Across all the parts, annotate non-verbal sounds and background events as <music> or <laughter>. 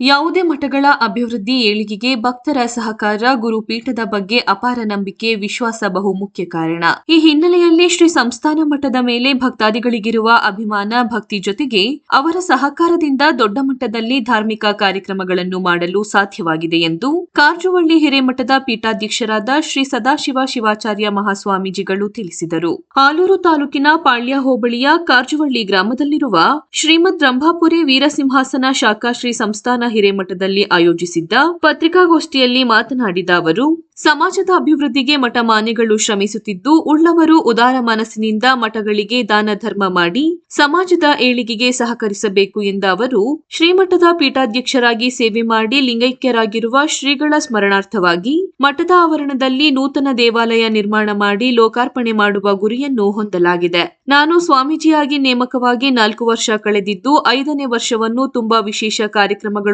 ಯಾವುದೇ ಮಠಗಳ ಅಭಿವೃದ್ಧಿ ಏಳಿಗೆಗೆ ಭಕ್ತರ ಸಹಕಾರ ಗುರುಪೀಠದ ಬಗ್ಗೆ ಅಪಾರ ನಂಬಿಕೆ, ವಿಶ್ವಾಸ ಬಹು ಮುಖ್ಯ ಕಾರಣ. ಈ ಹಿನ್ನೆಲೆಯಲ್ಲಿ ಶ್ರೀ ಸಂಸ್ಥಾನ ಮಠದ ಮೇಲೆ ಭಕ್ತಾದಿಗಳಿಗಿರುವ ಅಭಿಮಾನ, ಭಕ್ತಿ ಜೊತೆಗೆ ಅವರ ಸಹಕಾರದಿಂದ ದೊಡ್ಡ ಮಟ್ಟದಲ್ಲಿ ಧಾರ್ಮಿಕ ಕಾರ್ಯಕ್ರಮಗಳನ್ನು ಮಾಡಲು ಸಾಧ್ಯವಾಗಿದೆ ಎಂದು ಕಾರಜುವಳ್ಳಿ ಹಿರೇಮಠದ ಪೀಠಾಧ್ಯಕ್ಷರಾದ ಶ್ರೀ ಸದಾಶಿವ ಶಿವಾಚಾರ್ಯ ಮಹಾಸ್ವಾಮೀಜಿಗಳು ತಿಳಿಸಿದರು. ಆಲೂರು ತಾಲೂಕಿನ ಪಾಳ್ಯ ಹೋಬಳಿಯ ಕಾರ್ಜುವಳ್ಳಿ ಗ್ರಾಮದಲ್ಲಿರುವ ಶ್ರೀಮದ್ ರಂಭಾಪುರಿ ವೀರಸಿಂಹಾಸನ ಶಾಖಾ ಶ್ರೀ ಸಂಸ್ಥಾನ ಹಿರೇಮಠದಲ್ಲಿ ಆಯೋಜಿಸಿದ್ದ ಪತ್ರಿಕಾಗೋಷ್ಠಿಯಲ್ಲಿ ಮಾತನಾಡಿದ ಅವರು, ಸಮಾಜದ ಅಭಿವೃದ್ಧಿಗೆ ಮಠ ಮಾನ್ಯಗಳು ಶ್ರಮಿಸುತ್ತಿದ್ದು, ಉಳ್ಳವರು ಉದಾರ ಮನಸ್ಸಿನಿಂದ ಮಠಗಳಿಗೆ ದಾನ ಧರ್ಮ ಮಾಡಿ ಸಮಾಜದ ಏಳಿಗೆಗೆ ಸಹಕರಿಸಬೇಕು ಎಂದ ಅವರು, ಶ್ರೀಮಠದ ಪೀಠಾಧ್ಯಕ್ಷರಾಗಿ ಸೇವೆ ಮಾಡಿ ಲಿಂಗೈಕ್ಯರಾಗಿರುವ ಶ್ರೀಗಳ ಸ್ಮರಣಾರ್ಥವಾಗಿ ಮಠದ ಆವರಣದಲ್ಲಿ ನೂತನ ದೇವಾಲಯ ನಿರ್ಮಾಣ ಮಾಡಿ ಲೋಕಾರ್ಪಣೆ ಮಾಡುವ ಗುರಿಯನ್ನು ಹೊಂದಲಾಗಿದೆ. ನಾನು ಸ್ವಾಮೀಜಿಯಾಗಿ ನೇಮಕವಾಗಿ ನಾಲ್ಕು ವರ್ಷ ಕಳೆದಿದ್ದು, ಐದನೇ ವರ್ಷವನ್ನು ತುಂಬಾ ವಿಶೇಷ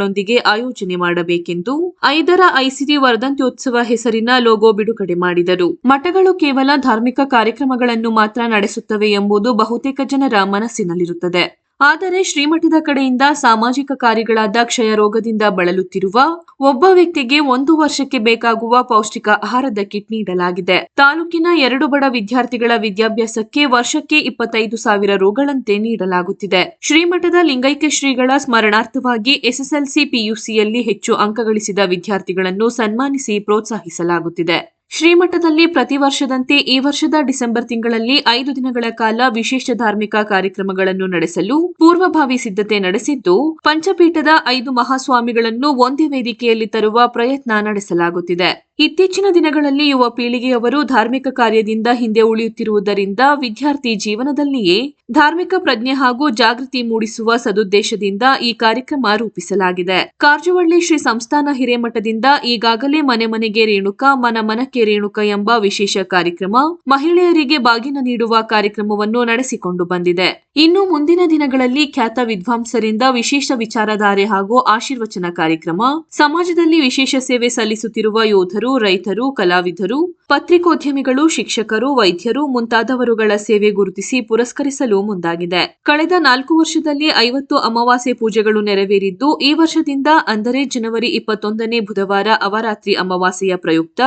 ಕಾರ್ಯಕ್ರಮಗಳೊಂದಿಗೆ ಆಯೋಜನೆ ಮಾಡಬೇಕೆಂದು ಐದರ ಐಸಿಡಿ ವರ್ಧಂತ್ಯೋತ್ಸವ ಹೆಸರಿನ ಲೋಗೋ ಬಿಡುಗಡೆ ಮಾಡಿದರು. ಮಠಗಳು ಕೇವಲ ಧಾರ್ಮಿಕ ಕಾರ್ಯಕ್ರಮಗಳನ್ನು ಮಾತ್ರ ನಡೆಸುತ್ತವೆ ಎಂಬುದು ಬಹುತೇಕ ಜನರ ಮನಸ್ಸಿನಲ್ಲಿರುತ್ತದೆ. ಆದರೆ ಶ್ರೀಮಠದ ಕಡೆಯಿಂದ ಸಾಮಾಜಿಕ ಕಾರ್ಯಗಳಾದ ಕ್ಷಯ ರೋಗದಿಂದ ಬಳಲುತ್ತಿರುವ ಒಬ್ಬ ವ್ಯಕ್ತಿಗೆ ಒಂದು ವರ್ಷಕ್ಕೆ ಬೇಕಾಗುವ ಪೌಷ್ಟಿಕ ಆಹಾರದ ಕಿಟ್ ನೀಡಲಾಗಿದೆ. ತಾಲೂಕಿನ ಎರಡು ಬಡ ವಿದ್ಯಾರ್ಥಿಗಳ ವಿದ್ಯಾಭ್ಯಾಸಕ್ಕೆ ವರ್ಷಕ್ಕೆ ಇಪ್ಪತ್ತೈದು ಸಾವಿರ ರುಗಳಂತೆ ನೀಡಲಾಗುತ್ತಿದೆ. ಶ್ರೀಮಠದ ಲಿಂಗೈಕ್ಯ ಶ್ರೀಗಳ ಸ್ಮರಣಾರ್ಥವಾಗಿ ಎಸ್ಎಸ್ಎಲ್ಸಿ ಪಿಯುಸಿಯಲ್ಲಿ ಹೆಚ್ಚು ಅಂಕ ಗಳಿಸಿದ ವಿದ್ಯಾರ್ಥಿಗಳನ್ನು ಸನ್ಮಾನಿಸಿ ಪ್ರೋತ್ಸಾಹಿಸಲಾಗುತ್ತಿದೆ. ಶ್ರೀಮಠದಲ್ಲಿ ಪ್ರತಿ ವರ್ಷದಂತೆ ಈ ವರ್ಷದ ಡಿಸೆಂಬರ್ ತಿಂಗಳಲ್ಲಿ ಐದು ದಿನಗಳ ಕಾಲ ವಿಶೇಷ ಧಾರ್ಮಿಕ ಕಾರ್ಯಕ್ರಮಗಳನ್ನು ನಡೆಸಲು ಪೂರ್ವಭಾವಿ ಸಿದ್ಧತೆ ನಡೆಸಿದ್ದು, ಪಂಚಪೀಠದ ಐದು ಮಹಾಸ್ವಾಮಿಗಳನ್ನು ಒಂದೇ ವೇದಿಕೆಯಲ್ಲಿ ತರುವ ಪ್ರಯತ್ನ ನಡೆಸಲಾಗುತ್ತಿದೆ. ಇತ್ತೀಚಿನ ದಿನಗಳಲ್ಲಿ ಯುವ ಪೀಳಿಗೆಯವರು ಧಾರ್ಮಿಕ ಕಾರ್ಯದಿಂದ ಹಿಂದೆ ಉಳಿಯುತ್ತಿರುವುದರಿಂದ ವಿದ್ಯಾರ್ಥಿ ಜೀವನದಲ್ಲಿಯೇ ಧಾರ್ಮಿಕ ಪ್ರಜ್ಞೆ ಹಾಗೂ ಜಾಗೃತಿ ಮೂಡಿಸುವ ಸದುದ್ದೇಶದಿಂದ ಈ ಕಾರ್ಯಕ್ರಮ ರೂಪಿಸಲಾಗಿದೆ. ಕಾರ್ಜುವಳ್ಳಿ ಶ್ರೀ ಸಂಸ್ಥಾನ ಹಿರೇಮಠದಿಂದ ಈಗಾಗಲೇ ಮನೆ ಮನೆಗೆ ರೇಣುಕ, ಮನ ಮನಕ್ಕೆ ರೇಣುಕ ಎಂಬ ವಿಶೇಷ ಕಾರ್ಯಕ್ರಮ ಮಹಿಳೆಯರಿಗೆ ಬಾಗಿನ ನೀಡುವ ಕಾರ್ಯಕ್ರಮವನ್ನು ನಡೆಸಿಕೊಂಡು ಬಂದಿದೆ. ಇನ್ನು ಮುಂದಿನ ದಿನಗಳಲ್ಲಿ ಖ್ಯಾತ ವಿದ್ವಾಂಸರಿಂದ ವಿಶೇಷ ವಿಚಾರಧಾರೆ ಹಾಗೂ ಆಶೀರ್ವಚನ ಕಾರ್ಯಕ್ರಮ, ಸಮಾಜದಲ್ಲಿ ವಿಶೇಷ ಸೇವೆ ಸಲ್ಲಿಸುತ್ತಿರುವ ಯೋಧರು, ರೈತರು, ಕಲಾವಿದರು, ಪತ್ರಿಕೋದ್ಯಮಿಗಳು, ಶಿಕ್ಷಕರು, ವೈದ್ಯರು ಮುಂತಾದವರುಗಳ ಸೇವೆ ಗುರುತಿಸಿ ಪುರಸ್ಕರಿಸಲು ಮುಂದಾಗಿದೆ. ಕಳೆದ ನಾಲ್ಕು ವರ್ಷದಲ್ಲಿ ಐವತ್ತು ಅಮಾವಾಸ್ಯೆ ಪೂಜೆಗಳು ನೆರವೇರಿದ್ದು, ಈ ವರ್ಷದಿಂದ ಅಂದರೆ ಜನವರಿ ಇಪ್ಪತ್ತೊಂದನೇ ಬುಧವಾರ ಅವರಾತ್ರಿ ಅಮಾವಾಸ್ಯೆಯ ಪ್ರಯುಕ್ತ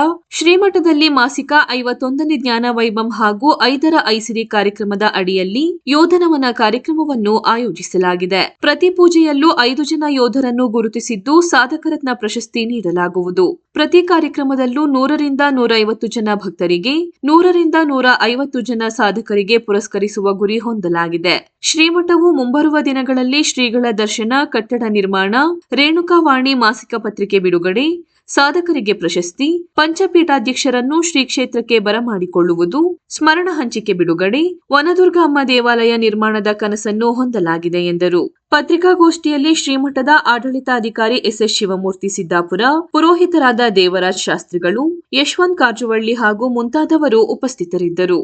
ಶ್ರೀಮಠದಲ್ಲಿ ಮಾಸಿಕ ಐವತ್ತೊಂದನೇ ಜ್ಞಾನ ವೈಭಂ ಹಾಗೂ ಐದರ ಐಸಿರಿ ಕಾರ್ಯಕ್ರಮದ ಅಡಿಯಲ್ಲಿ ಯೋಧನವನ ಕಾರ್ಯಕ್ರಮವನ್ನು ಆಯೋಜಿಸಲಾಗಿದೆ. ಪ್ರತಿ ಪೂಜೆಯಲ್ಲೂ ಐದು ಜನ ಯೋಧರನ್ನು ಗುರುತಿಸಿದ್ದು ಸಾಧಕರತ್ನ ಪ್ರಶಸ್ತಿ ನೀಡಲಾಗುವುದು. ಪ್ರತಿ ಕಾರ್ಯಕ್ರಮದಲ್ಲೂ ನೂರರಿಂದ ನೂರ ಐವತ್ತು ಜನ ಭಕ್ತರಿಗೆ, ನೂರರಿಂದ ನೂರ ಐವತ್ತು ಜನ ಸಾಧಕರಿಗೆ ಪುರಸ್ಕರಿಸುವ ಗುರಿ ಹೊಂದಲಾಗಿದೆ. ಶ್ರೀಮಠವು ಮುಂಬರುವ ದಿನಗಳಲ್ಲಿ ಶ್ರೀಗಳ ದರ್ಶನ, ಕಟ್ಟಡ ನಿರ್ಮಾಣ, ರೇಣುಕಾವಾಣಿ ಮಾಸಿಕ ಪತ್ರಿಕೆ ಬಿಡುಗಡೆ ಸಾಧಕರಿಗೆ ಪ್ರಶಸ್ತಿ, ಪಂಚಪೀಠಾಧ್ಯಕ್ಷರನ್ನು ಶ್ರೀ ಕ್ಷೇತ್ರಕ್ಕೆ ಬರಮಾಡಿಕೊಳ್ಳುವುದು, ಸ್ಮರಣ ಹಂಚಿಕೆ ಬಿಡುಗಡೆ, ವನದುರ್ಗ ಅಮ್ಮ ದೇವಾಲಯ ನಿರ್ಮಾಣದ ಕನಸನ್ನು ಹೊಂದಲಾಗಿದೆ ಎಂದರು. ಪತ್ರಿಕಾಗೋಷ್ಠಿಯಲ್ಲಿ ಶ್ರೀಮಠದ ಆಡಳಿತಾಧಿಕಾರಿ ಎಸ್ಎಸ್ ಶಿವಮೂರ್ತಿ ಸಿದ್ದಾಪುರ, ಪುರೋಹಿತರಾದ ದೇವರಾಜ್ ಶಾಸ್ತ್ರಿಗಳು, ಯಶವಂತ್ ಕಾರ್ಜುವಳ್ಳಿ ಹಾಗೂ ಮುಂತಾದವರು ಉಪಸ್ಥಿತರಿದ್ದರು.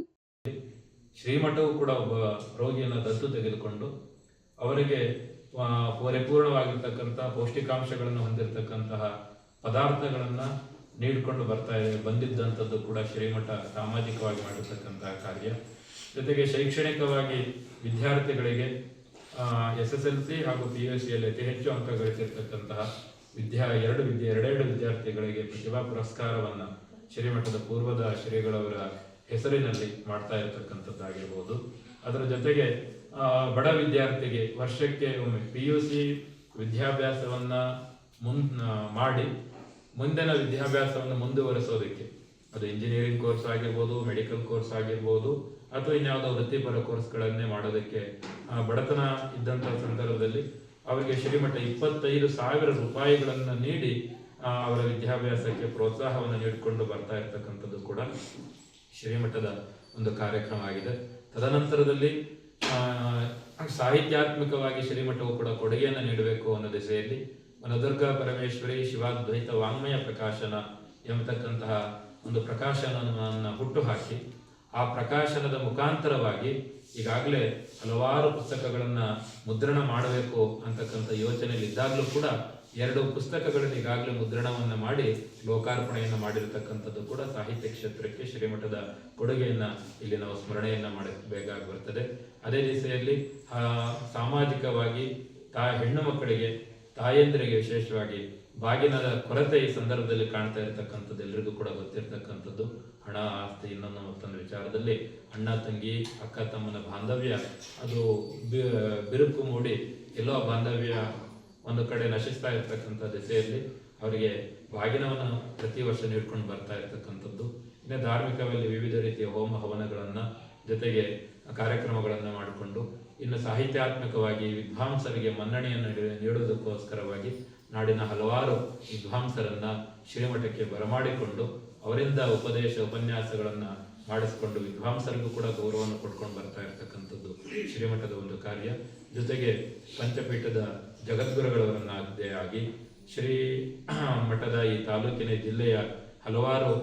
ಶ್ರೀಮಠವು ಕೂಡ ಒಬ್ಬ ರೋಗಿಯನ್ನು ದತ್ತು ತೆಗೆದುಕೊಂಡು ಅವರಿಗೆ ಪರಿಪೂರ್ಣವಾಗಿರ್ತಕ್ಕಂಥ ಪೌಷ್ಟಿಕಾಂಶಗಳನ್ನು ಹೊಂದಿರತಕ್ಕಂತಹ ಪದಾರ್ಥಗಳನ್ನು ನೀಡಿಕೊಂಡು ಬರ್ತಾ ಇದೆ. ಬಂದಿದ್ದಂಥದ್ದು ಕೂಡ ಶ್ರೀಮಠ ಸಾಮಾಜಿಕವಾಗಿ ಮಾಡಿರ್ತಕ್ಕಂತಹ ಕಾರ್ಯ. ಜೊತೆಗೆ ಶೈಕ್ಷಣಿಕವಾಗಿ ವಿದ್ಯಾರ್ಥಿಗಳಿಗೆ ಎಸ್ ಎಸ್ ಎಲ್ ಸಿ ಹಾಗೂ ಪಿ ಯು ಸಿಯಲ್ಲಿ ಅತಿ ಹೆಚ್ಚು ಅಂಕ ಗಳಿಸಿರ್ತಕ್ಕಂತಹ ವಿದ್ಯಾ, ಎರಡು ವಿದ್ಯೆ, ಎರಡೆರಡು ವಿದ್ಯಾರ್ಥಿಗಳಿಗೆ ಪ್ರತಿಭಾ ಪುರಸ್ಕಾರವನ್ನು ಶ್ರೀಮಠದ ಪೂರ್ವದ ಶ್ರೀಗಳವರ ಹೆಸರಿನಲ್ಲಿ ಮಾಡ್ತಾ ಇರತಕ್ಕಂಥದ್ದಾಗಿರ್ಬೋದು. ಅದರ ಜೊತೆಗೆ ಬಡ ವಿದ್ಯಾರ್ಥಿಗೆ ವರ್ಷಕ್ಕೆ ಒಮ್ಮೆ ಪಿ ಯು ಸಿ ವಿದ್ಯಾಭ್ಯಾಸವನ್ನು ಮುನ್ ಮಾಡಿ ಮುಂದಿನ ವಿದ್ಯಾಭ್ಯಾಸವನ್ನು ಮುಂದುವರಿಸೋದಕ್ಕೆ. ಅದು ಇಂಜಿನಿಯರಿಂಗ್ ಕೋರ್ಸ್ ಆಗಿರ್ಬೋದು ಮೆಡಿಕಲ್ ಕೋರ್ಸ್ ಆಗಿರ್ಬೋದು, ಅಥವಾ ಇನ್ಯಾವುದೋ ವೃತ್ತಿಪರ ಕೋರ್ಸ್ಗಳನ್ನೇ ಮಾಡೋದಕ್ಕೆ ಬಡತನ ಇದ್ದಂಥ ಸಂದರ್ಭದಲ್ಲಿ ಅವರಿಗೆ ಶ್ರೀಮಠ ಇಪ್ಪತ್ತೈದು ಸಾವಿರ ರೂಪಾಯಿಗಳನ್ನು ನೀಡಿ ಅವರ ವಿದ್ಯಾಭ್ಯಾಸಕ್ಕೆ ಪ್ರೋತ್ಸಾಹವನ್ನು ನೀಡಿಕೊಂಡು ಬರ್ತಾ ಇರ್ತಕ್ಕಂಥದ್ದು ಕೂಡ ಶ್ರೀಮಠದ ಒಂದು ಕಾರ್ಯಕ್ರಮ ಆಗಿದೆ. ತದನಂತರದಲ್ಲಿ ಸಾಹಿತ್ಯಾತ್ಮಕವಾಗಿ ಶ್ರೀಮಠವು ಕೂಡ ಕೊಡುಗೆಯನ್ನು ನೀಡಬೇಕು ಅನ್ನೋ ದಿಸೆಯಲ್ಲಿ ವನದುರ್ಗ ಪರಮೇಶ್ವರಿ ಶಿವಾದ್ವೈತ ವಾಂಗ್ಮಯ ಪ್ರಕಾಶನ ಎಂಬತಕ್ಕಂತಹ ಒಂದು ಪ್ರಕಾಶನವನ್ನು ಹುಟ್ಟುಹಾಕಿ, ಆ ಪ್ರಕಾಶನದ ಮುಖಾಂತರವಾಗಿ ಈಗಾಗಲೇ ಹಲವಾರು ಪುಸ್ತಕಗಳನ್ನು ಮುದ್ರಣ ಮಾಡಬೇಕು ಅಂತಕ್ಕಂಥ ಯೋಚನೆಯಲ್ಲಿ ಇದ್ದಾಗಲೂ ಕೂಡ ಎರಡು ಪುಸ್ತಕಗಳನ್ನು ಈಗಾಗಲೇ ಮುದ್ರಣವನ್ನು ಮಾಡಿ ಲೋಕಾರ್ಪಣೆಯನ್ನು ಮಾಡಿರತಕ್ಕಂಥದ್ದು ಕೂಡ ಸಾಹಿತ್ಯ ಕ್ಷೇತ್ರಕ್ಕೆ ಶ್ರೀಮಠದ ಕೊಡುಗೆಯನ್ನ ಇಲ್ಲಿ ನಾವು ಸ್ಮರಣೆಯನ್ನ ಮಾಡಬೇಕಾಗಿ ಬರ್ತದೆ. ಅದೇ ದಿಸೆಯಲ್ಲಿ ಸಾಮಾಜಿಕವಾಗಿ ತಾ ಹೆಣ್ಣು ಮಕ್ಕಳಿಗೆ ತಾಯಂದಿರಿಗೆ ವಿಶೇಷವಾಗಿ ಬಾಗಿನದ ಕೊರತೆ ಈ ಸಂದರ್ಭದಲ್ಲಿ ಕಾಣ್ತಾ ಇರತಕ್ಕಂಥದ್ದು ಎಲ್ರಿಗೂ ಕೂಡ ಗೊತ್ತಿರತಕ್ಕಂಥದ್ದು. ಹಣ, ಆಸ್ತಿ, ಇನ್ನೊಂದು ಮತ್ತೊಂದು ವಿಚಾರದಲ್ಲಿ ಅಣ್ಣ, ತಂಗಿ, ಅಕ್ಕ, ತಮ್ಮನ ಬಾಂಧವ್ಯ, ಅದು ಬಿರುಕು ಮೂಡಿ ಎಲ್ಲೋ ಬಾಂಧವ್ಯ ಒಂದು ಕಡೆ ನಶಿಸ್ತಾ ಇರತಕ್ಕಂಥ ದಿಸೆಯಲ್ಲಿ ಅವರಿಗೆ ಬಾಗಿನವನ್ನು ಪ್ರತಿ ವರ್ಷ ನೀಡ್ಕೊಂಡು ಬರ್ತಾ ಇರತಕ್ಕಂಥದ್ದು. ಇನ್ನು ಧಾರ್ಮಿಕವಾಗಿ ವಿವಿಧ ರೀತಿಯ ಹೋಮ ಹವನಗಳನ್ನು ಜೊತೆಗೆ ಕಾರ್ಯಕ್ರಮಗಳನ್ನು ಮಾಡಿಕೊಂಡು ಇನ್ನು ಸಾಹಿತ್ಯಾತ್ಮಕವಾಗಿ ವಿದ್ವಾಂಸರಿಗೆ ಮನ್ನಣೆಯನ್ನು ನೀಡಿ- ನೀಡುವುದಕ್ಕೋಸ್ಕರವಾಗಿ ನಾಡಿನ ಹಲವಾರು ವಿದ್ವಾಂಸರನ್ನ ಶ್ರೀಮಠಕ್ಕೆ ಬರಮಾಡಿಕೊಂಡು ಅವರಿಂದ ಉಪದೇಶ, ಉಪನ್ಯಾಸಗಳನ್ನು ಮಾಡಿಸಿಕೊಂಡು ವಿದ್ವಾಂಸರಿಗೂ ಕೂಡ ಗೌರವವನ್ನು ಕೊಟ್ಕೊಂಡು ಬರ್ತಾ ಇರತಕ್ಕಂಥದ್ದು ಶ್ರೀಮಠದ ಒಂದು ಕಾರ್ಯ. ಜೊತೆಗೆ ಪಂಚಪೀಠದ ಜಗದ್ಗುರುಗಳವರನ್ನಾಗದೇ ಆಗಿ ಶ್ರೀ <clears throat> ಮಠದ ಈ ತಾಲೂಕಿನ ಜಿಲ್ಲೆಯ ಹಲವಾರು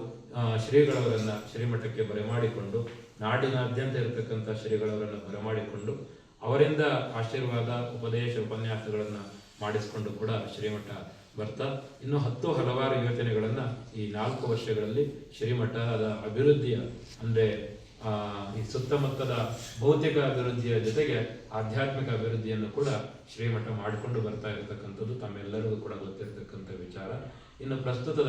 ಶ್ರೀಗಳವರನ್ನ ಶ್ರೀಮಠಕ್ಕೆ ಬರಮಾಡಿಕೊಂಡು ನಾಡಿನಾದ್ಯಂತ ಇರತಕ್ಕಂಥ ಶ್ರೀಗಳವರನ್ನ ಬರಮಾಡಿಕೊಂಡು ಅವರಿಂದ ಆಶೀರ್ವಾದ ಉಪದೇಶ ಉಪನ್ಯಾಸಗಳನ್ನ ಮಾಡಿಸಿಕೊಂಡು ಕೂಡ ಶ್ರೀಮಠ ಬರ್ತಾ. ಇನ್ನು ಹತ್ತು ಹಲವಾರು ಯೋಜನೆಗಳನ್ನ ಈ ನಾಲ್ಕು ವರ್ಷಗಳಲ್ಲಿ ಶ್ರೀಮಠದ ಅಭಿವೃದ್ಧಿಯ ಅಂದ್ರೆ ಆ, ಈ ಸುತ್ತಮುತ್ತದ ಭೌತಿಕ ಅಭಿವೃದ್ಧಿಯ ಜೊತೆಗೆ ಆಧ್ಯಾತ್ಮಿಕ ಅಭಿವೃದ್ಧಿಯನ್ನು ಕೂಡ ಶ್ರೀಮಠ ಮಾಡಿಕೊಂಡು ಬರ್ತಾ ಇರತಕ್ಕಂಥದ್ದು ತಮ್ಮೆಲ್ಲರಿಗೂ ಕೂಡ ಗೊತ್ತಿರತಕ್ಕಂಥ ವಿಚಾರ. ಇನ್ನು ಪ್ರಸ್ತುತದ